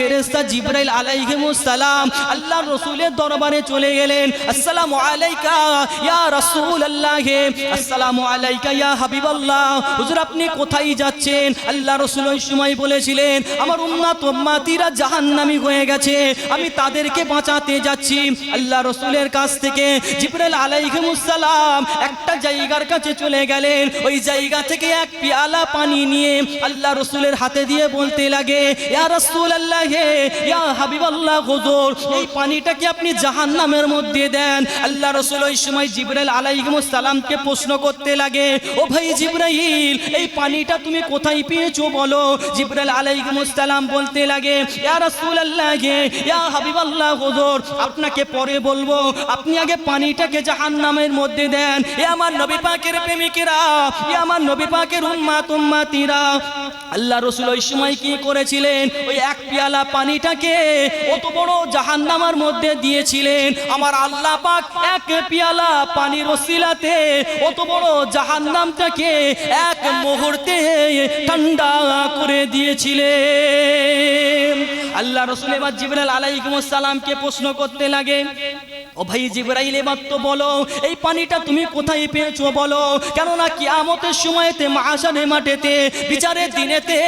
ফেরেশতা জিবরাইল আলাইহিমুস সালাম আল্লাহর রাসূলের দরবারে চলে গেলেন। আসসালামু আলাইকা ইয়া রাসূলুল্লাহ, আসসালামু আলাইকা ইয়া হাবিবাল্লাহ। হুজুর, আপনি কোথায় যাচ্ছেন? আল্লাহ রাসূল ওই সময় বলেছিলেন, আমার উম্মাত উম্মাতিরা জাহান্নামী হয়ে গেছে, আমি তাদেরকে বাঁচাতে যাচ্ছি। আল্লাহ রসুলের কাছ থেকে জিব্রাইল আলাইহিমুস সালাম একটা জায়গার কাছে চলে গেলেন। ওই জায়গা থেকে এক পেয়ালা পানি নিয়ে আল্লাহ রসুলের হাতে দিয়ে বলতে লাগে, ইয়া রাসূলুল্লাহ ইয়া হাবিবাল্লাহ হুজুর, এই পানিটাকে আপনি জাহান্নামের মধ্যে দেন। আল্লাহ ওই সময় সালামকে প্রশ্ন করতে লাগে, ও ভাই এই পানিটা তুমি কোথায় পেয়েছ বলো? সালাম বলতে লাগে, ইয়া রাসূলুল্লাহ ইয়া হাবিবাল্লাহ হুজুর, আপনাকে পরে বলব, আপনি আগে পানিটাকে জাহান্নামের মধ্যে দেন। এ আমার নবী পাকের প্রেমিকেরা, এ আমার নবী পাকের উম্মাত উম্মাতিরা। আল্লাহ রসুল ওই সময় কি করেছিলেন? ওই এক পেয়ালা পানিটাকে অত বড় জাহান্নামার মধ্যে দিয়েছিলেন। আমার আল্লাহ পাক এক পিয়ালা পানির ওসিলাতে অত বড় জাহান্নামটাকে এক মুহূর্তে ঠান্ডা করে দিয়েছিলেন। আল্লাহ রসুল এবার জিবরাল আলাইকুম সালামকে প্রশ্ন করতে লাগে ও ভাই জিবরাইল তো বলো, এই পানিটা তুমি কোথায় পেয়েছ বলো? কেননা কিয়ামতের সময়তে মাসারে মাঠেতে, বিচারের দিনেতে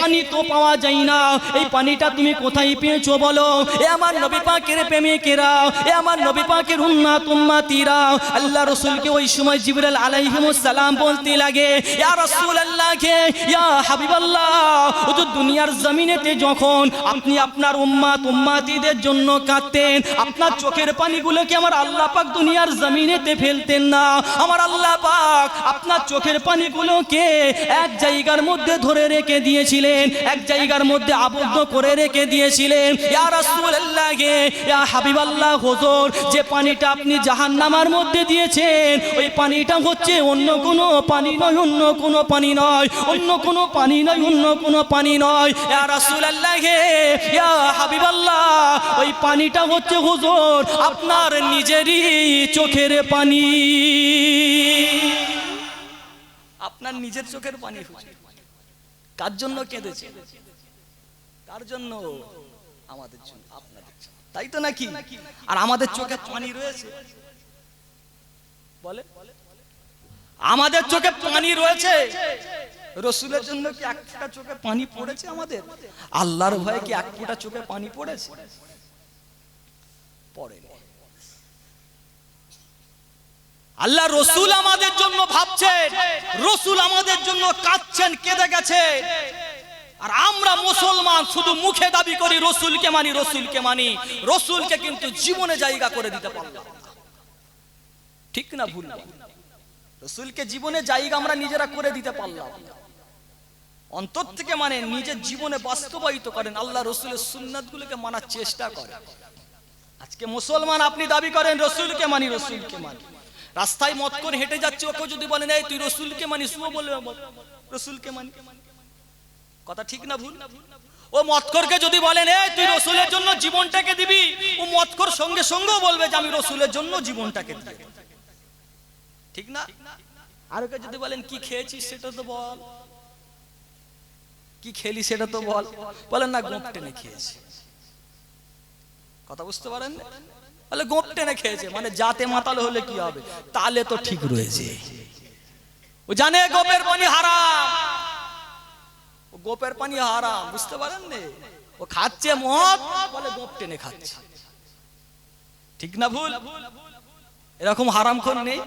পানি তো পাওয়া যায় না। এই পানিটা তুমি কোথায় পেয়েছ বলো? এ আমার নবী পাকের প্রেমিকেরা, এ আমার নবী পাকের উম্মাত, উম্মাতিরা। আল্লাহ রসুলকে ওই সময় জিবরাল সালাম বলতে লাগে, ইয়া রাসূলুল্লাহ, ইয়া হাবিবাল্লাহ, হুজুর দুনিয়ার জমিনেতে যখন আপনি আপনার উম্মাত, উম্মাতিদের জন্য কাঁদতেন, আপনার চোখের পানিগুলোকে আমার আল্লাহ পাক দুনিয়ার জমিনেতে ফেলতেন না? আমার আল্লাহ পাক আপনার চোখের পানিগুলোকে এক জায়গার মধ্যে ধরে রেখে দিয়েছিলেন, এক জায়গার মধ্যে আবদ্ধ করে রেখে দিয়েছিলেন। ইয়া রাসূলুল্লাহ, ইয়া হাবিবাল্লাহ, হুজুর, যে পানিটা আপনি জাহান্নামার মধ্যে দিয়েছেন, ওই পানিটা হচ্ছে অন্য কোনো পানি নয়, অন্য কোনো পানি নয়, অন্য কোনো পানি নয়, অন্য কোনো পানি নয়। ইয়া রাসূলুল্লাহ, ইয়া হাবিবাল্লাহ, ওই পানিটা হচ্ছে হুজুর, আপনার নিজেরই চোখের পানি। আপনার নিজের চোখের পানি কার জন্য কেঁদেছে? কার জন্য? আমাদের জন্য, আপনাদের। তাই তো নাকি? আর আমাদের চোখে পানি রয়েছে? বলে? আমাদের চোখে পানি রয়েছে? রসুলের জন্য কি এক ফোঁটা চোখে পানি পড়েছে আমাদের? আল্লাহর ভয়ে কি এক ফোঁটা চোখে পানি পড়েছে? পড়েনি। আল্লাহ রসুল আমাদের জন্য ভাবছেন, রসুল আমাদের জন্য কাঁদছেন, কেঁদে গেছে। আর আমরা মুসলমান শুধু মুখে দাবি করি, রসুলকে মানি রসুলকে মানি। রসুলকে কিন্তু জীবনে জায়গা করে দিতে পারলাম ঠিক না ভুল? রসুলকে জীবনে জায়গা আমরা নিজেরা করে দিতে পারলাম অন্তর থেকে মানে নিজের জীবনে বাস্তবায়িত করেন। আল্লাহ রসুলের সুন্নাত গুলোকে মানার চেষ্টা করেন। আজকে মুসলমান আপনি দাবি করেন, রসুলকে মানি রসুলকে মানি। রাস্তায় মত করে হেঁটে যাচ্ছে ওকে যদি বলেন এই তুই রসুলকে মানিস, ও বলবে রসুলকে মানি। কথা ঠিক না ভুল? ও মতকরকে যদি বলেন তুই রসুলের জন্য জীবনটাকে দিবি, ও মতকর সঙ্গে সঙ্গেও বলবে যে, আমি রসুলের জন্য জীবনটাকে দিই ঠিক না? আর ওকে যদি বলেন, কি খেয়েছিস সেটা তো বল। কি খেলি সেটা তো বল। বলেন, না গোপ টেনে খেয়েছি। কথা বুঝতে পারেন বলে গোপ টেনে খেয়েছে। মানে যাতে মাতাল হলে কি হবে? তালে তো ঠিক রয়েছে। ও জানে গোপের পানি হারাম। ও গোপের পানি হারাম, বুঝতে পারেন নে ও খাচ্ছে মদ, বলে গোপ টেনে খাচ্ছে। ঠিক না ভুল? এরকম হারাম খোর নেই?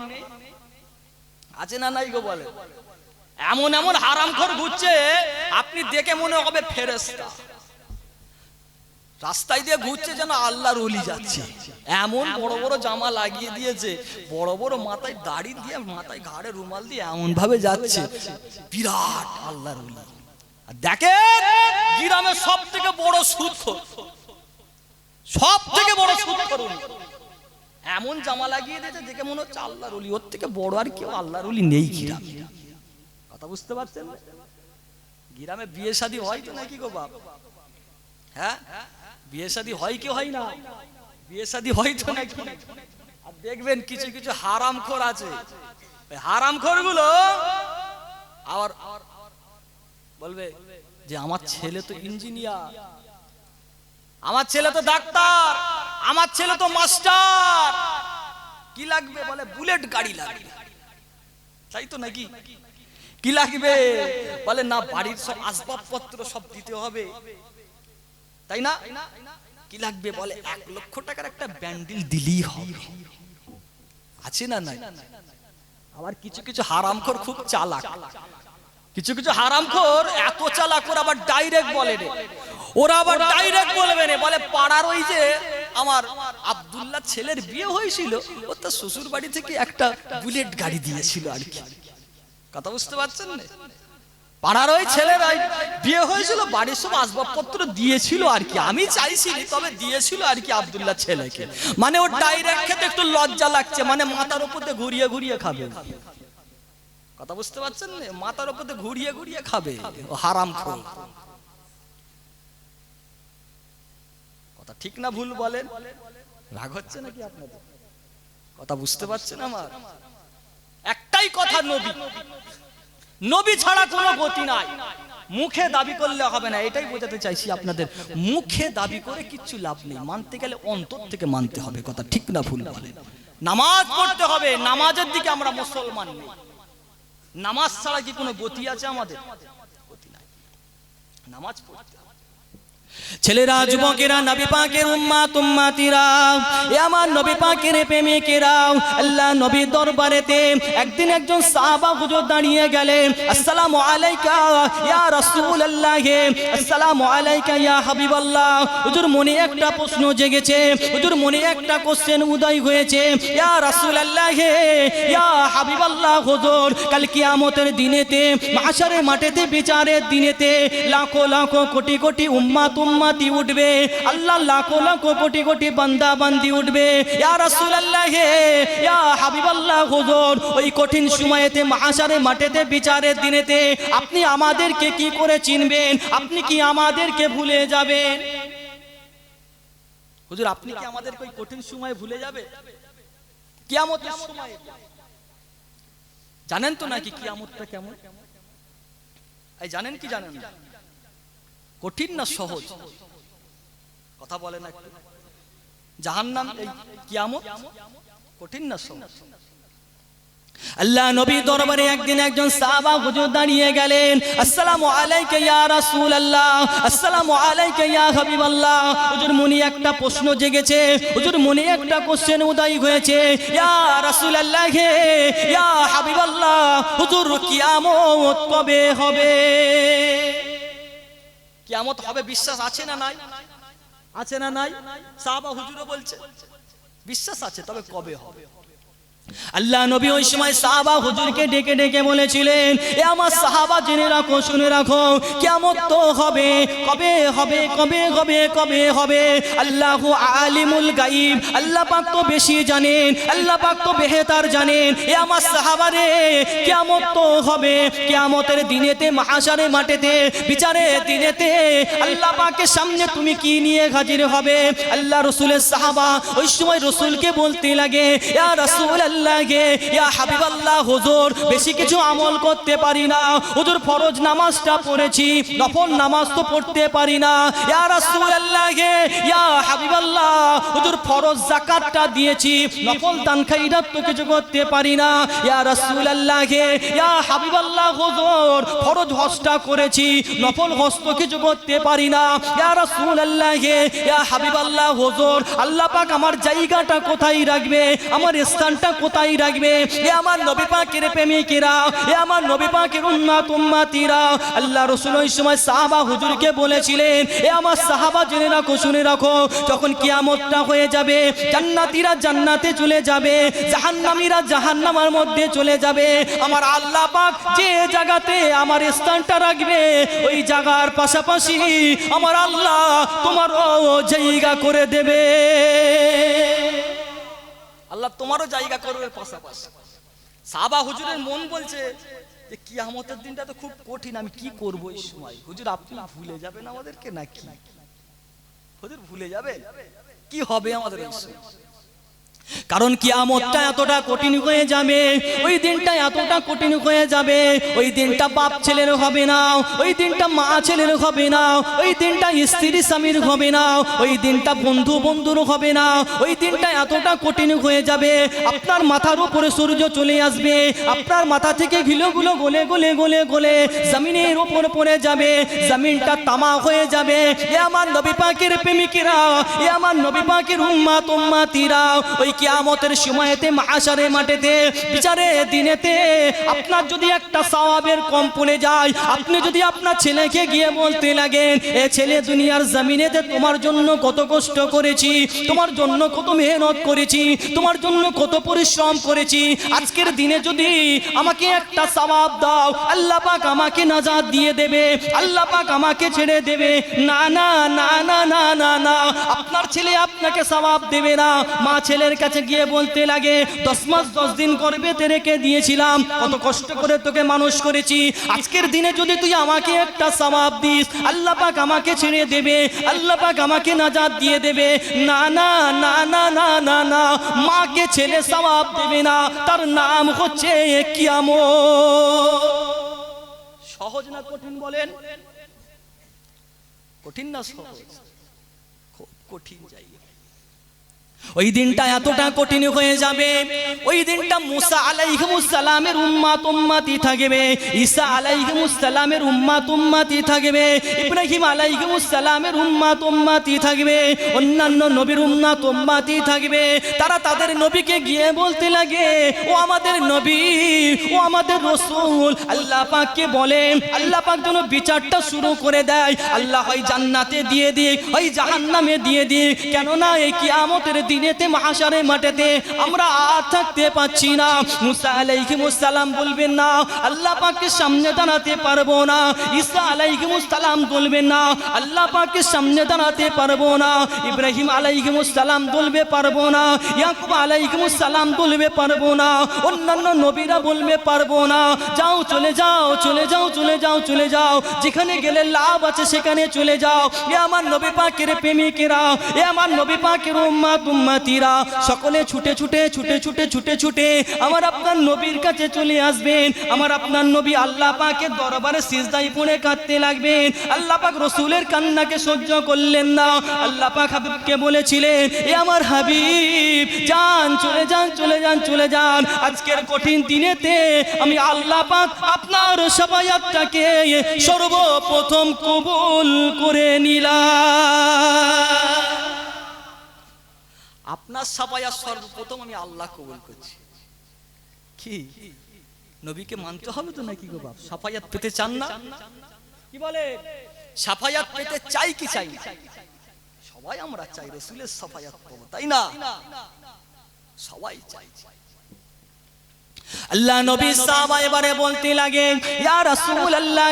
আছে না নাই গো বলে? এমন এমন হারামখোর ঘুরছে, আপনি দেখে মনে হবে ফেরেস্তা রাস্তায় দিয়ে ঘুরছে যেন আল্লাহর অলি যাচ্ছে। এমন বড় বড় জামা লাগিয়ে দিয়েছে, বড় বড় মাথায় দাড়ি দিয়ে, মাথায় ঘাড়ে রুমাল দিয়ে এমন ভাবে যাচ্ছে। বিরাট আল্লাহর অলি আর দেখেন, গ্রামের সব থেকে বড় সুদ সব থেকে বড় সুদ করুন এমন জামা লাগিয়ে দিয়েছে দেখে মনে হচ্ছে আল্লাহর অলি ওর থেকে বড় আর কেউ আল্লাহর অলি নেই গ্রামে। কথা বুঝতে পারছেন? গ্রামে বিয়ে শাদী হয় তো নাকি গো বাপ? হ্যাঁ? বিয়ে শাদী হয় কি হয় না? বিয়ে শাদী হয় তো নাকি? আর দেখবেন কিছু কিছু হারামখোর আছে। ওই হারামখোরগুলো আবার বলবে যে, আমার ছেলে তো ইঞ্জিনিয়ার, আমার ছেলে তো ডাক্তার, আমার ছেলে তো মাস্টার। কি লাগবে বলে? বুলেট গাড়ি লাগবে। তাই তো নাকি? কি লাগবে? বলে, না, বাড়ির সব আসবাবপত্র সব দিতে হবে। তাই না? কি লাগবে বলে? এক লক্ষ টাকার একটা ব্যান্ডেল দিলেই হবে। আছে না নাই? আবার কিছু কিছু হারামখোর খুব চালাক। কিছু কিছু হারামখোর এত চালাক, ওরা আবার ডাইরেক্ট বলে রে। ওরা আবার ডাইরেক্ট বলবে রে। বলে, পাড়ার ওই যে আমার আব্দুল্লাহ ছেলের বিয়ে হয়েছিল, ও তার শ্বশুর বাড়ি থেকে একটা বুলেট গাড়ি দিয়েছিল আর কি। কথা বুঝতে পারছেন না? পাড়ার ওই ছেলের ওই বিয়ে হয়েছিল, বাড়ির সব আসবাবপত্র দিয়েছিল আর কি। আমি চাইছিলি তবে দিয়েছিল আর কি আব্দুল্লাহ ছেলেকে। মানে ওর ডাইরেক্ট খেতে একটু লজ্জা লাগছে মানে মাথার উপর ঘুরিয়ে ঘুরিয়ে খাবে। কথা বুঝতে পারছেন? মাথার উপর ঘুরিয়ে ঘুরিয়ে খাবে। ও হারাম কথা ঠিক না ভুল বলেন? রাগ হচ্ছে নাকি আপনাদের? কথা বুঝতে পারছেন আমার? একটাই কথা নবী নবী ছাড়া কোনো গতি নাই। মুখে দাবি করলে হবে না, এটাই বোঝাতে চাইছি আপনাদের। মুখে দাবি করে কিচ্ছু লাভ নেই, মানতে গেলে অন্তর থেকে মানতে হবে, কথা ঠিক না ভুল বলে। নামাজ পড়তে হবে, নামাজের দিকে আমরা মুসলমান নামাজ ছাড়া কি কোনো গতি আছে আমাদের? নামাজ পড়তে। ছেলেরা, যুবকেরা, নবী পাকের উম্মাত, উম্মাতিরা, এ আমার নবী পাকের প্রেমিকেরা, আল্লাহ নবী দরবারেতে একদিন একজন সাহাবা হুজুর দাঁড়িয়ে গেলেন। আসসালামু আলাইকা ইয়া রাসূলুল্লাহ, আসসালামু আলাইকা ইয়া হাবিবাল্লাহ। হুজুর, মনে একটা প্রশ্ন জেগেছে। হুজুর, মনে একটা কোশ্চেন উদয় হয়েছে। ইয়া রাসূলুল্লাহ, ইয়া হাবিবাল্লাহ হুজুর, কাল কিয়ামতের দিনেতে, মাশারের মাঠেতে, বিচারের দিনেতে লাখো লাখো, কোটি কোটি উম্মাত উম্মাতি উঠবে। আল্লাহ লাখো লাখো কোটি কোটি বান্দা বান্দি উঠবে। ইয়া রাসূলুল্লাহ হে ইয়া হাবিবাল্লাহ হুজুর, ওই কঠিন সময়েতে মাশারে মাঠেতে, বিচারের দিনেতে আপনি আমাদেরকে কি করে চিনবেন? আপনি কি আমাদেরকে ভুলে যাবেন? হুজুর, আপনি কি আমাদেরকে ওই কঠিন সময়ে ভুলে যাবে কিয়ামতের সময়। জানেন তো নাকি কিয়ামতটা কেমন? এই জানেন কি জানেন না? কঠিন না সহজ? কথা বলে না একটু। জাহান্নাম এই কিয়ামত কঠিন না সহজ? আল্লাহ নবী দরবারে একদিন একজন সাহাবা হুজুর দাঁড়িয়ে গেলেন। আসসালামু আলাইকা ইয়া রাসূলুল্লাহ, আসসালামু আলাইকা ইয়া হাবিবাল্লাহ। হুজুর মনে একটা প্রশ্ন জেগেছে। হুজুর মনে একটা কোশ্চেন উদয় হয়েছে। ইয়া রাসূলুল্লাহ, ইয়া হাবিবাল্লাহ, হুজুর কিয়ামত কবে হবে? কিয়ামত হবে, বিশ্বাস আছে না নাই? আছে না নাই? সাহাবা হুজুরও বলছে, বিশ্বাস আছে, তবে কবে হবে? আল্লাহ নবী ওই সময় সাহাবা হুজুরকে ডেকে ডেকে বলেছিলেন, এ আমার সাহাবা, জেনে রাখো, শুনে রাখো কেমন তো হবে, কবে হবে কবে হবে কবে হবে? আল্লাহু আলিমুল গাইব আল্লাহ পাক তো বেশি জানেন, আল্লাহ পাক তো বেহেতার জানেন, এ আমার সাহাবা রে কেমন তো হবে, কেয়ামতের দিনেতে মাহাসারে মাঠেতে বিচারে দিনেতে, আল্লাহ পাকের সামনে তুমি কি নিয়ে হাজির হবে? আল্লাহ রসুলের সাহাবা ওই সময় রসুলকে বলতে লাগে, ইয়া রাসূল আল্লাহকে ইয়া হাবিব আল্লাহ হুজুর, বেশি কিছু আমল করতে পারি না। হুজুর, ফরজ নামাজটা পড়েছি, নফল নামাজ তো পড়তে পারি না। ইয়া রাসূল আল্লাহকে ইয়া হাবিব আল্লাহ হুজুর, ফরজ যাকাতটা দিয়েছি, নফল দান খাইরাত তো কিছু করতে পারি না। ইয়া রাসূল আল্লাহকে ইয়া হাবিব আল্লাহ হুজুর, ফরজ হজটা করেছি, নফল হজ তো কিছু করতে পারি না। ইয়া রাসূল আল্লাহকে ইয়া হাবিব আল্লাহ হুজুর, আল্লাহ পাক আমার জায়গাটা কোথায় রাখবে? আমার স্থানটা কোথায় রাখবে। এ আমার নবী পাকের প্রেমিকেরা, এ আমার নবী পাকের উম্মাত উম্মাতিরা। আল্লাহ রাসূল ওই সময় সাহাবা হুজুরকে বলেছিলেন, এ আমার সাহাবা জেনে রাখো, শুনে রাখো, যখন কিয়ামতটা হয়ে যাবে, জান্নাতীরা জান্নাতে চলে যাবে, জাহান্নামীরা জাহান্নামার মধ্যে চলে যাবে। আমার আল্লাহ পাক যে জায়গাতে আমার স্থানটা রাখবে, ওই জায়গার পাশাপাশি আমার আল্লাহ তোমারও জায়গা করে দেবে। আল্লাহ তোমারও জায়গা করবে পাশাপাশি। সাবা হুজুরের মন বলছে যে, কিয়ামতের দিনটা তো খুব কঠিন, আমি কি করব এই সময়? হুজুর, আপনি ভুলে যাবেন আমাদেরকে নাকি? হুজুর, ভুলে যাবেন? কি হবে আমাদের এই সময়? কারণ কিয়ামতটা এতটা কঠিন হয়ে যাবে, ওই দিনটা এতটা কঠিন হয়ে যাবে, ওই দিনটা বাপ ছেলের হবে না, ওই দিনটা মা ছেলের হবে না, ওই দিনটা স্ত্রী স্বামীর হবে না, ওই দিনটা বন্ধু বন্ধুর হবে না, ওই দিনটা এতটা কঠিন হয়ে যাবে, আপনার মাথার উপরে সূর্য চলে আসবে, আপনার মাথা থেকে ঘিলোগুলো গলে গলে গলে গলে জমিনের উপর পড়ে যাবে, জমিনটা তামা হয়ে যাবে, এ আমার নবী পাকের প্রেমিকেরা, এ আমার নবী পাকের উম্মাত উম্মাতিরা, ওই কিয়ামতের সময়তে মাশারে মাঠেতে, বিচারে দিনেতে আপনার যদি একটা সওয়াবের কম পড়ে যায়, আপনি যদি আপনার ছেলেকে গিয়ে বলতে লাগেন, এ ছেলে দুনিয়ার জমিনেতে তোমার জন্য কত কষ্ট করেছি, তোমার জন্য কত মেহনত করেছি, তোমার জন্য কত পরিশ্রম করেছি, আজকের দিনে যদি আমাকে একটা সওয়াব দাও, আল্লাহ পাক আমাকে নাজাত দিয়ে দেবে, আল্লাহ পাক আমাকে ছেড়ে দেবে। না না না না না না না, আপনার ছেলে আপনাকে সওয়াব দেবে না, মা ছেলের কাছে গিয়ে বলতে লাগে, দশ মাস দশ দিন গর্ভেতে রেখে দিয়েছিলাম, কত কষ্ট করে তোকে মানুষ করেছি। আজকের দিনে যদি তুই আমাকে একটা সওয়াব দিস, আল্লাহ পাক আমাকে ছেড়ে দেবে, আল্লাহ পাক আমাকে নাজাত দিয়ে দেবে। না না না না না না না, মাকে ছেলে সওয়াব দেবে না, তার নাম হচ্ছে কিয়ামত। সহজ না কঠিন বলেন? কঠিন না সহজ? খুব কঠিন জায়গা। ওই দিনটা এতটা কঠিন হয়ে যাবে। ওই দিনটা মুসা আলাইহিমুস সালামের উম্মাত উম্মাতি থাকবে। ঈসা আলাইহিমুস সালামের উম্মাত উম্মাতি থাকবে। ইব্রাহিম আলাইহিমুস সালামের উম্মাত উম্মাতি থাকবে। অন্যান্য নবীর উম্মাত উম্মাতি থাকবে। তারা তাদের নবীকে গিয়ে বলতে লাগে ও আমাদের নবী ও আমাদের রসুল। আল্লাহ পাককে বলে আল্লাহ পাক যেন বিচারটা শুরু করে দেয়। আল্লাহ হয় জান্নাতে দিয়ে দিক হয় জাহান্নামে দিয়ে দিক। কেননা এই কিয়ামতের দিনেতে মাহাসারে মাঠেতে আমরা আর থাকতে পাচ্ছি না। মুসা আলাইহিমুস বলবেন না, আল্লাহ পাককে সামনে দাঁড়াতে পারব না। ঈসা আলাইহিমুস বলবেন না, আল্লাহ পাককে সামনে দাঁড়াতে পারব না। ইব্রাহিম আলাইহিমুস বলবে পারব না, ইয়াকুব আলাইহিমুস বলবে পারব না, অন্যান্য নবীরা বলবে পারব না। যাও, চলে যাও চলে যাও চলে যাও চলে যাও। যেখানে গেলে লাভ আছে সেখানে চলে যাও। এ আমার নবী পাকের প্রেমিকেরা, এ আমার নবী পাকের উম্মাত উম্মাতিরা, সকলে ছুটে ছুটে ছুটে ছুটে ছুটে ছুটে আমার আপনার নবীর কাছে চলে আসবেন। আমার আপনার নবী আল্লাহ পাকের দরবারে সিজদাই পড়ে কাঁদতে লাগবেন। আল্লাহ পাক রসুলের কান্নাকে সহ্য করলেন না। আল্লাহ পাক হাবিবকে বলেছিলেন, এ আমার হাবিব, যান, চলে যান চলে যান চলে যান। আজকের কঠিন দিনেতে আমি আল্লাহ পাক আপনার সবাইয়াতটাকে সর্বপ্রথম কবুল করে নিলাম। আপনার সাফায়া সর্বপ্রথম আমি আল্লাহ কবুল করছি। কি? নবীকে মানতে হবে তো নাকি গো বাপ? সাফায়াত পেতে চান না? কি বলে? সাফায়াত পেতে চাই কি চাই সবাই আমরা চাই রসুলের সাফায়াত পাবো তাই না? সবাই চাই চাই। আল্লাহ নবী সাহাবা এবারে বলতে লাগে, ইয়া রাসূল আল্লাহ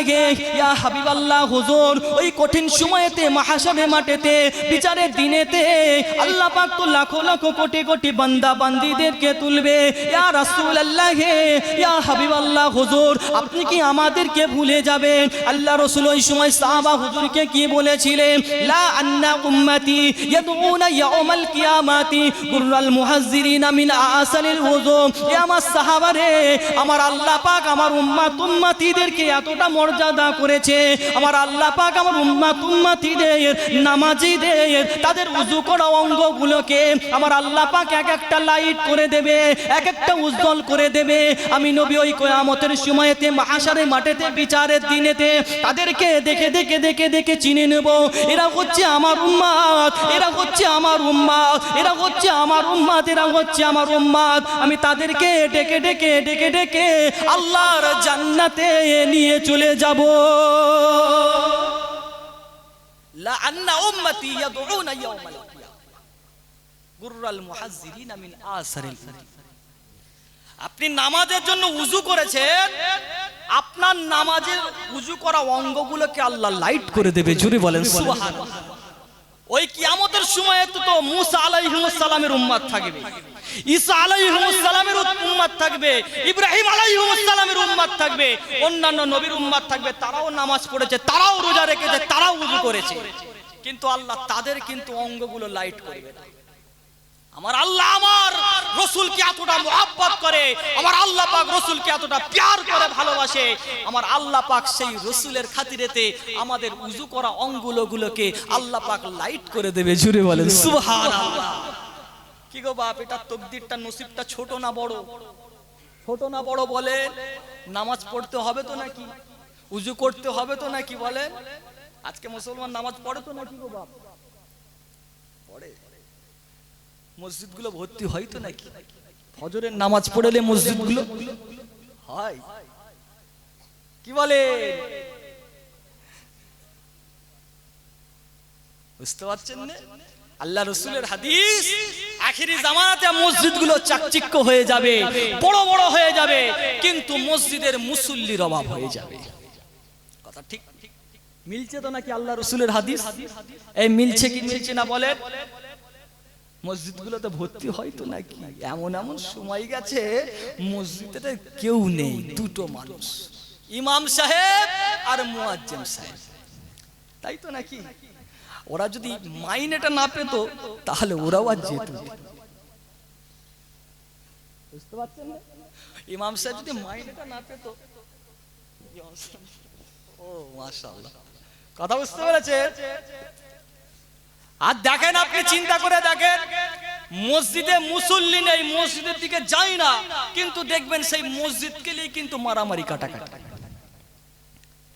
ইয়া হাবিব আল্লাহ হুজুর, ওই কঠিন সময়েতে মাহাশরে মাঠেতে, বিচারের দিনেতে আল্লাহ পাক তো লাখো লাখো কোটি কোটি বান্দা বান্দীদেরকে তুলবে। ইয়া রাসূল আল্লাহ ইয়া হাবিব আল্লাহ হুজুর, আপনি কি আমাদেরকে ভুলে যাবেন? আল্লাহ রাসূল ওই সময় সাহাবা হুজুরকে কি বলেছিলেন? লা আন্না উম্মতি ইয়াদউনা ইয়াউমাল কিয়ামাতি, গুররাল মুহাজ্জিরিনা মিন আসালিল ওযু এ আমার সাহাবারে আমার আল্লাহ পাক আমার উম্মাত উম্মাতিদেরকে এতটা মর্যাদা করেছে। আমার আল্লাহ পাক আমার উম্মাত উম্মাতিদের, নামাজিদের, তাদের উজু করা অঙ্গগুলোকে আমার আল্লাহ পাক এক একটা লাইট করে দেবে, এক একটা উজ্জ্বল করে দেবে। আমি নবী ওই কিয়ামতের সময়তে মাহাশারে মাঠেতে, বিচারের দিনেতে তাদেরকে দেখে দেখে দেখে দেখে চিনে নেব। এরা হচ্ছে আমার উম্মাত, এরা হচ্ছে আমার উম্মাত, এরা হচ্ছে আমার উম্মাত, এরা হচ্ছে আমার উম্মাত। আমি তাদেরকে ডেকে ডেকে ডেকে ডেকে ডেকে আল্লাহর জান্নাতে নিয়ে চলে যাব। আপনি নামাজের জন্য উজু করেছেন, আপনার নামাজের উজু করা অঙ্গগুলোকে আল্লাহ লাইট করে দেবে। জুড়ে বলেন, সুবহানাল্লাহ। ওই কিয়ামতের সময় তো তো মুসা আলাইহিমুস উম্মাদ থাকবে। ঈসা থাকবে থাকবে, অন্যান্য নবীর থাকবে, তারাও নামাজ পড়েছে, তারাও রোজা রেখেছে, তারাও উজু করেছে। কিন্তু আল্লাহ তাদের কিন্তু অঙ্গগুলো লাইট করবে না। আমার আল্লাহ আমার রসুলকে এতটা মোহাব্বত করে, আমার আল্লাহ পাক রসুলকে এতটা প্যার করে ভালোবাসে। আমার আল্লাহ পাক সেই রসুলের খাতিরেতে আমাদের উজু করা অঙ্গুলগুলোকে আল্লাহ পাক লাইট করে দেবে, জুড়ে বলেন কি গো বাপ, এটা তকদিরটা নসিবটা ছোট না বড়? ছোট না বড় বলে? নামাজ পড়তে হবে তো নাকি? উজু করতে হবে তো নাকি বলে আজকে মুসলমান নামাজ পড়ে তো নাকি গো বাপ? পড়ে। মসজিদগুলো ভর্তি হয় তো নাকি? ফজরের নামাজ পড়লে মসজিদগুলো? হয়। কি বলে? বুঝতে পারছেন আল্লাহ রসুলের হাদিস, আখিরি জামানাতে মসজিদগুলো চাকচিক্য হয়ে যাবে, বড় বড় হয়ে যাবে, কিন্তু মসজিদের মুসল্লির অভাব হয়ে যাবে। কথা ঠিক? মিলছে তো নাকি আল্লাহ রসুলের হাদিস? এই মিলছে কি মিলছে না বলেন? মসজিদগুলোতে ভর্তি হয় তো নাকি? এমন এমন সময় গেছে মসজিদে কেউ নেই, দুটো মানুষ। ইমাম সাহেব আর মুয়াজ্জেম সাহেব। তাই তো নাকি? ওরা যদি মাইনেটা না পেত, তাহলে ওরাও আর যেত বুঝতে পারছেন ইমাম সাহেব যদি মাইনেটা না পেত, ও মাশাআল্লাহ। কথা বুঝতে পেরেছে আর দেখেন আপনি চিন্তা করে দেখেন, মসজিদে মুসল্লি নেই, মসজিদের দিকে যাই না, কিন্তু দেখবেন সেই মসজিদকে নিয়ে কিন্তু মারামারি কাটাকাটি।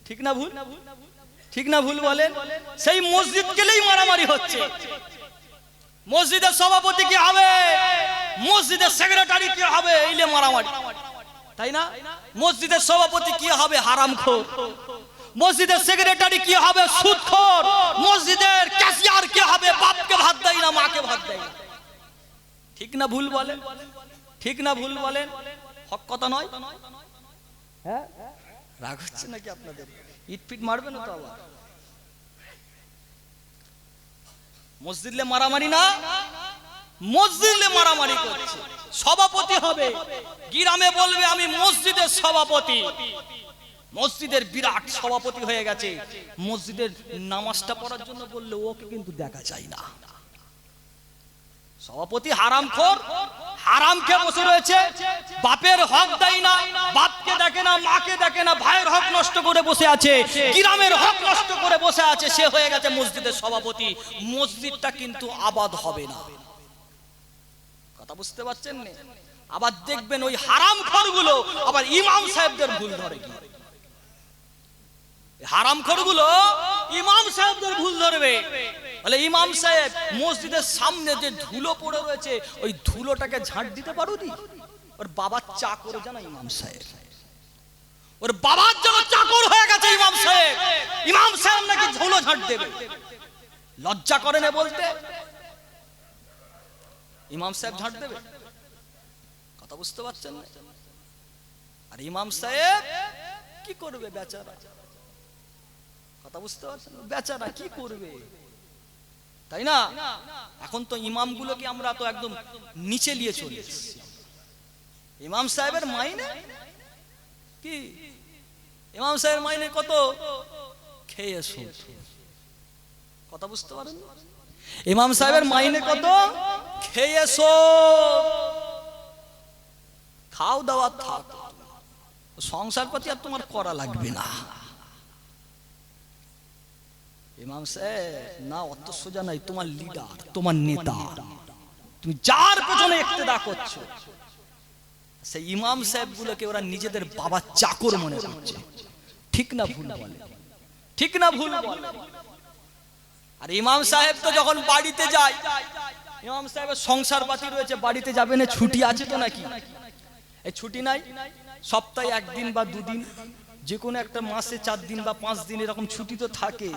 ঠিক না ভুল? ঠিক না ভুল বলেন? সেই মসজিদ গেলেই মারামারি হচ্ছে। মসজিদের সভাপতি কি হবে? মসজিদের সেক্রেটারি কি হবে? এইলে মারামারি। তাই না? মসজিদের সভাপতি কি হবে? হারাম হারামখোর। মসজিদের সেক্রেটারি কি হবে সুদখোর মসজিদের ক্যাশিয়ার কি হবে? বাপকে ভাত দেয় না, মাকে ভাত দেয় না? ঠিক না ভুল বলেন? ঠিক না ভুল বলেন? হক কথা নয়? হ্যাঁ? রাগ হচ্ছে নাকি আপনাদের? ইট পিট মারবে না তো আবার? মসজিদলে মারামারি না? মসজিদলে মারামারি করছে। সভাপতি হবে। গ্রামে বলবে, আমি মসজিদের সভাপতি। মসজিদের বিরাট সভাপতি হয়ে গেছে। মসজিদের নামাজটা পড়ার জন্য বললে ওকে কিন্তু দেখা যায় না। সভাপতি হারাম খোর হারাম খেয়ে বসে রয়েছে। বাপের হক দেয় না, বাপকে দেখে না, মাকে দেখে না, ভাইয়ের হক নষ্ট করে বসে আছে, গ্রামের হক নষ্ট করে বসে আছে, সে হয়ে গেছে মসজিদের সভাপতি। মসজিদটা কিন্তু আবাদ হবে না। কথা বুঝতে পারছেন আবার দেখবেন ওই হারাম খরগুলো আবার ইমাম সাহেবদের ভুল ধরে কি? হারাম খরগুলো ইমাম সাহেবদের ভুল ধরবে। বলে ইমাম সাহেব, মসজিদের সামনে যে ধুলো পড়ে রয়েছে, ওই ধুলোটাকে ঝাঁট দিতে পারো দি ওর বাবার চাকর জানা ইমাম সাহেব। ওর বাবার জন্য চাকর হয়ে গেছে ইমাম সাহেব। ইমাম সাহেব নাকি ধুলো ঝাঁট দেবে। লজ্জা করে না বলতে? ইমাম সাহেব ঝাঁট দেবে? কথা বুঝতে পারছেন না? আর ইমাম সাহেব কি করবে বেচারা? কথা বুঝতে পারছেন? বেচারা কি করবে? তাই না? এখন তো ইমামগুলোকে আমরা তো একদম নিচে নিয়ে চলে এসেছি। ইমাম সাহেবের মাইনে? কি? ইমাম সাহেবের মাইনে কত? খেয়ে সুদ কথা বুঝতে পারেন? ইমাম সাহেবের মাইনে কত? খেয়ে খাও দাওয়া থাক। সংসার পাতি আর তোমার করা লাগবে না। ইমাম সাহেব, না, অত সোজা নাই, তোমার লিডার তোমার নেতা। তুমি যার পেছনে ইক্তেদা করছ, সেই ইমাম ওরা নিজেদের বাবা চাকর মনে ঠিক না ভুল বলে? ঠিক না ভুল বলে? আর ইমাম সাহেব তো যখন বাড়িতে যায়, ইমাম সাহেবের সংসার পাতি রয়েছে, বাড়িতে যাবে না, ছুটি আছে তো নাকি? এই ছুটি নাই? সপ্তাহে একদিন বা দুদিন? যে কোনো একটা মাসে চার দিন বা পাঁচ দিন এরকম ছুটি তো থাকে।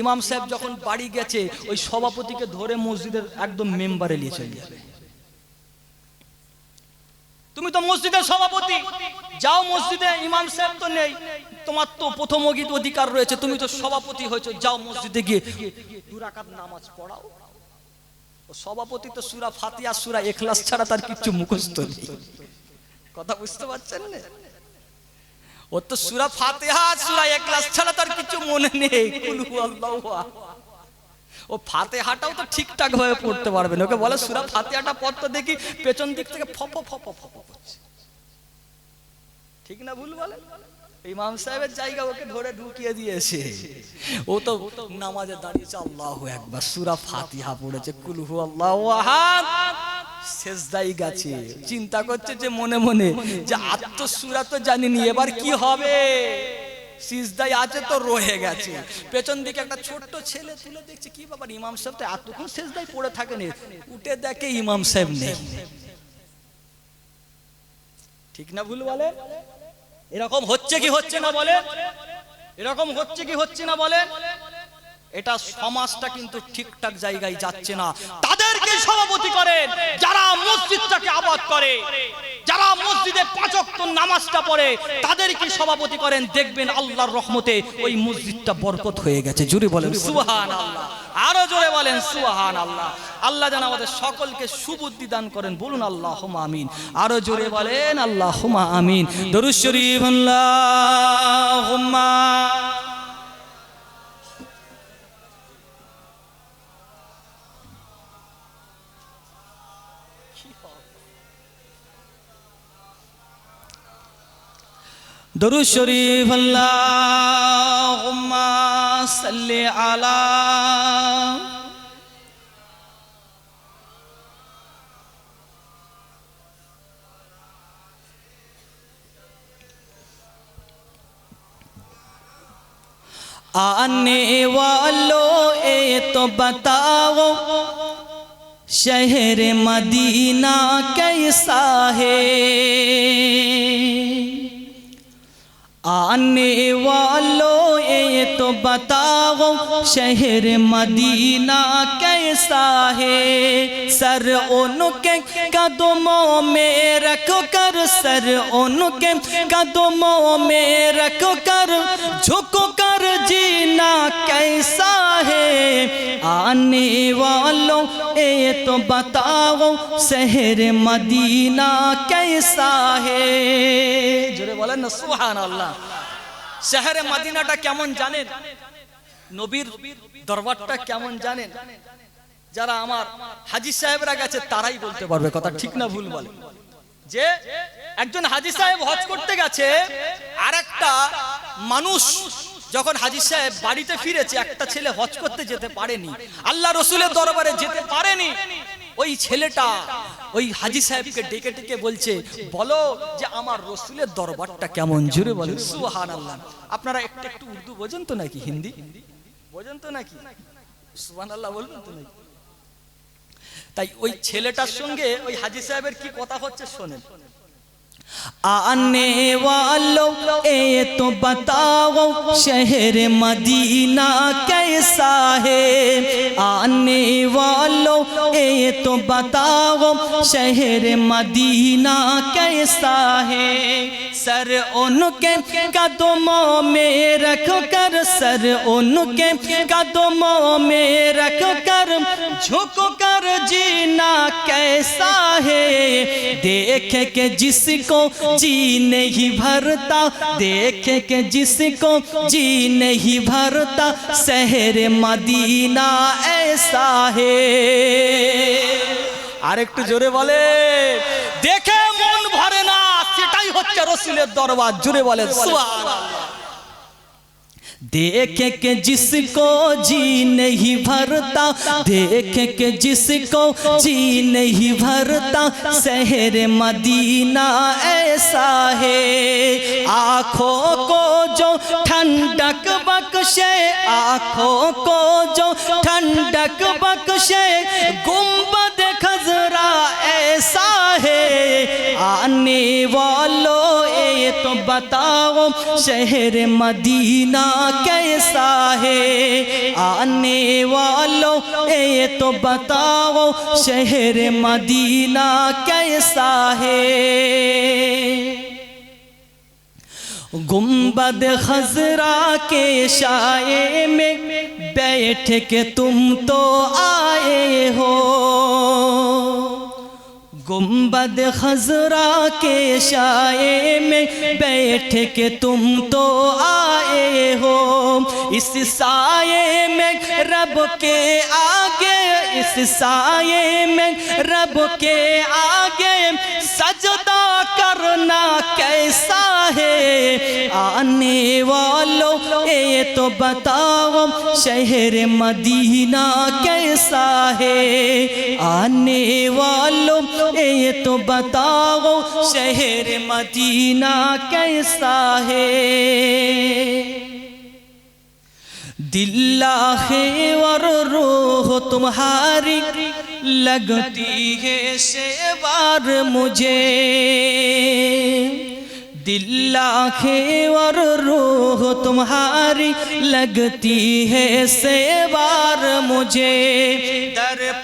ইমাম সাহেব যখন বাড়ি গেছে, ওই সভাপতিকে ধরে মসজিদের একদম মেম্বারে নিয়ে চলে যাবে। তুমি তো মসজিদের সভাপতি, যাও মসজিদে, ইমাম সাহেব তো নেই। তোমার তো প্রথম অগিত অধিকার রয়েছে, তুমি তো সভাপতি হয়েছো, যাও মসজিদে গিয়ে। দু রাকাত নামাজ পড়াও। সভাপতি তো সুরা ফাতিয়া সুরা এখলাস ছাড়া তার কিচ্ছু মুখস্থ নেই। কথা বুঝতে পারছেন না? ও তো সুরা ফাতেহা সুরা একলাস ছাড়া তার কিছু মনে নেই ও ফাতেহাটাও তো ঠিকঠাক ভাবে পড়তে পারবে না ওকে বলে সুরা ফাতেহাটা পড়তে দেখি পেছন দিক থেকে ফপ ফপ ফপ করছে ঠিক না ভুল বলে ইমাম সাহেবের জায়গা ওকে ধরে ঢুকিয়ে দিয়েছে। ও তো নামাজে দাঁড়িয়েছে, আল্লাহ একবার সুরা ফাতিহা পড়েছে কুলহু আল্লাহ শেষদাই গেছে। চিন্তা করছে যে মনে মনে যে আত্মসুরা তো জানিনি, এবার কি হবে? সিজদাই আছে তো রয়ে গেছে। পেছন দিকে একটা ছোট্ট ছেলে তুলে দেখছে, কি ব্যাপার? ইমাম সাহেব তো এতক্ষণ শেষদাই পড়ে থাকেনি। উঠে দেখে ইমাম সাহেব নেই। ঠিক না ভুল বলে? এরকম হচ্ছে কি হচ্ছে না বলে? এরকম হচ্ছে কি হচ্ছে না বলে? এটা সমাজটা কিন্তু ঠিকঠাক জায়গায় যাচ্ছে না। তাদেরকে সভাপতি করেন, যারা মসজিদটাকে আবাদ করে, যারা মসজিদে পাঁচক্ত নামাজটা পড়ে, তাদেরকে সভাপতি করেন। দেখবেন আল্লাহর রহমতে ওই মসজিদটা বরকত হয়ে গেছে। জুড়ে বলেন সুহান আল্লাহ আরও জোরে বলেন সুহান আল্লাহ আল্লাহ যেন আমাদের সকলকে সুবুদ্ধি দান করেন। বলুন আল্লাহ আমিন। আরও জোরে বলেন আল্লাহ আমিন। দরুদ درو شریف اللہم صلی علی آنے والو اے تو بتاؤ شہر مدینہ کیسا ہے؟ آنے والو اے تو بتاؤ، شہر مدینہ کیسا ہے؟ سر ان کے قدموں میں رکھ کر، سر ان کے قدموں میں رکھ کر جھکو کر जीना कैसा है आने वालों ये तो बताओ शहर मदीना कैसा है জোরে বলেন না সুহান আল্লাহ শহরে মদিনাটা কেমন জানেন নবীর দরবারটা কেমন জানেন যারা আমার হাজি সাহেবরা গেছে তারাই বলতে পারবে কথা ঠিক না ভুল বলে যে একজন হাজি সাহেব হজ করতে গেছে আর একটা মানুষ যখন হাজি সাহেব বাড়িতে ফিরেছে, একটা ছেলে হজ করতে যেতে পারেনি, আল্লাহ রসুলের দরবারে যেতে পারেনি, ওই ছেলেটা ওই হাজি সাহেবকে ডেকে ডেকে বলছে, বলো যে আমার রসুলের দরবারটা কেমন? জুড়ে বলে সুহান আল্লাহ আপনারা একটু একটু উর্দু বোঝেন তো নাকি, হিন্দি? বোঝেন তো নাকি? সুহান আল্লাহ বলবেন তো নাকি? তাই ওই ছেলেটার সঙ্গে ওই হাজি সাহেবের কি কথা হচ্ছে শোনেন। آنے والوں، اے تو بتاؤ، شہر مدینہ کیسا ہے؟ آنے والوں، اے تو بتاؤ، شہر مدینہ کیسا ہے؟ سر ان کے قدموں میں رکھ کر، سر ان کے قدموں میں رکھ کر، جھک کر جینا کیسا ہے؟ دیکھ کے جس کو जिसको जी नहीं भरता देख के जिसको जी नहीं भरता शहर मदीना ऐसा है আর একটু জোরে বলে দেখে মন ভরে না সেটাই হচ্ছে রসুলের দরবার জোরে বলে সুবহানাল্লাহ دیکھے کہ جس کو جی نہیں بھرتا دیکھے کہ جس کو جی نہیں بھرتا، شہر مدینہ ایسا ہے۔ آنکھوں کو جو ٹھنڈک بکشے آنکھوں کو جو ٹھنڈک بکشے گمبد خزرہ ایسا ہے۔ آنے والوں تو بتاؤ، شہر مدینہ کیسا ہے؟ آنے والوں، اے تو بتاؤ، شہر مدینہ کیسا ہے؟ گنبد خزرا کے شائے میں بیٹھ کے تم تو آئے ہو۔ گمبد خزرا کے شائے میں بیٹھ کے تم تو آئے ہو۔ اس سائے میں رب کے آگے، اس سائے میں رب کے آگے ورنہ کیسا ہے؟ آنے والوں، اے تو بتاؤ، شہر مدینہ کیسا ہے؟ آنے والوں، اے تو بتاؤ، شہر مدینہ کیسا ہے؟ दिल्ला है और रूह तुम्हारी लगती है शेवार मुझे दिल्ला है और रूह तुम्हारी लगती है सेवार मुझे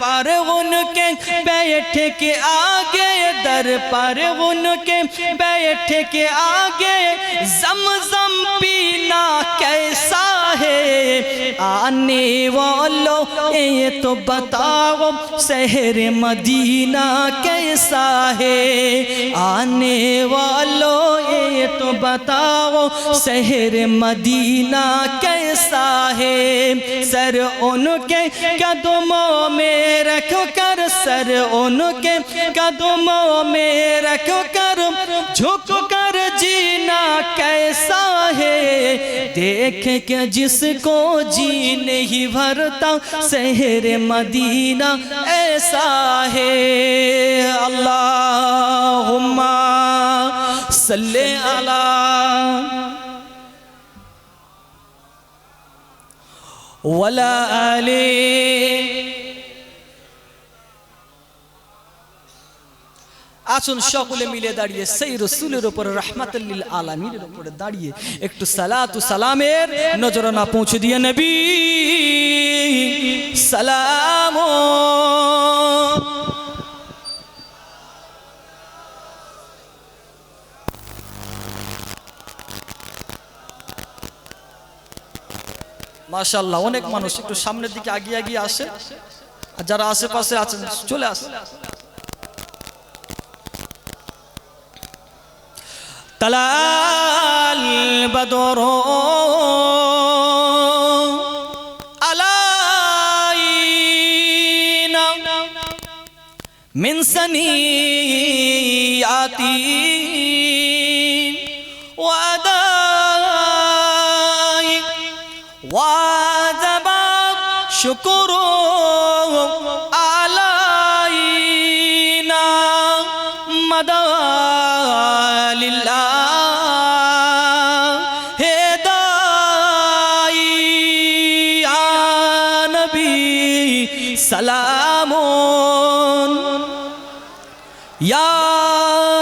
پر ان کے بیٹھ کے آگے در پر ان کے بیٹھ کے آگے زمزم پینا کیسا ہے؟ آنے والوں اے تو بتاؤ، شہر مدینہ کیسا ہے؟ آنے والوں اے تو بتاؤ، شہر مدینہ کیسا ہے، سر ان کے قدموں میں رکھ کر، سر ان کے قدموں میں رکھ کر جھک کر جینا کیسا ہے۔ دیکھ کہ جس کو جی نہیں بھرتا سہر مدینہ ایسا ہے۔ اللہم صلی اللہ ولا آلي আসুন সকলে মিলে দাঁড়িয়ে, সেই রসুলের উপর রহমাতুল্লিল আলমীর উপরে দাঁড়িয়ে একটু সালাতু সালামের নজর না পৌঁছে দিয়ে নেবি। সালাম মাশাল্লাহ অনেক মানুষ একটু সামনের দিকে আগিয়ে আগিয়ে আসে। আর যারা আশেপাশে আছেন, চলে আসে তালাল বদর আলাইনা মিনসানি আতি شکر آلائینا مدا للہ ہدائی نبی سلام۔ یا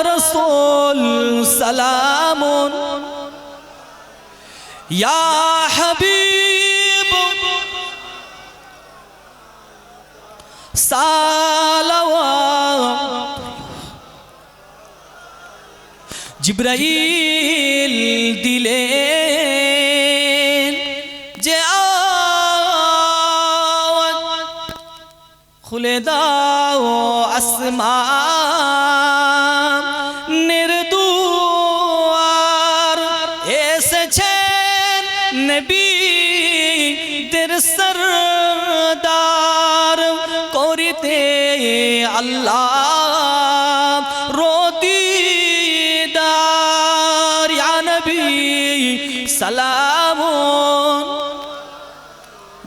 رسول سلام۔ یا حبیب জিব্রাইল দিলেন যে খুলে দাও আসমান। দুয়ার এসেছেন নবী দের সরদার করিতে আল্লাহ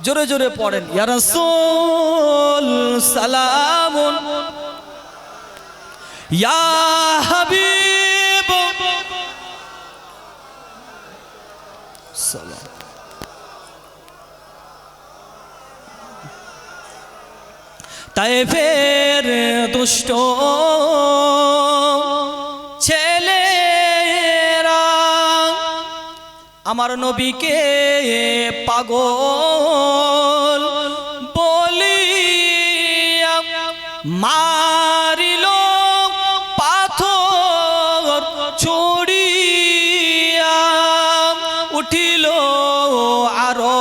জোরে জোরে পড়েন ইয়া রাসূল সালামুন ইয়া সালাম। তাইফের দুষ্ট ছেলেরা আমার নবীকে পাগল বলি মারিল পাথর ছড়িয়া উঠিল আরও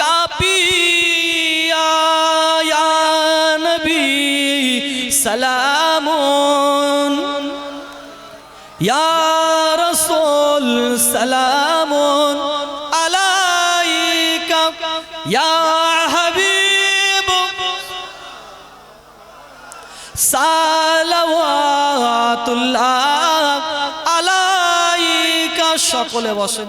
কাপিয়া। নবী সালামুন। ইয়া রাসূল সালামুন সকলে বসেন।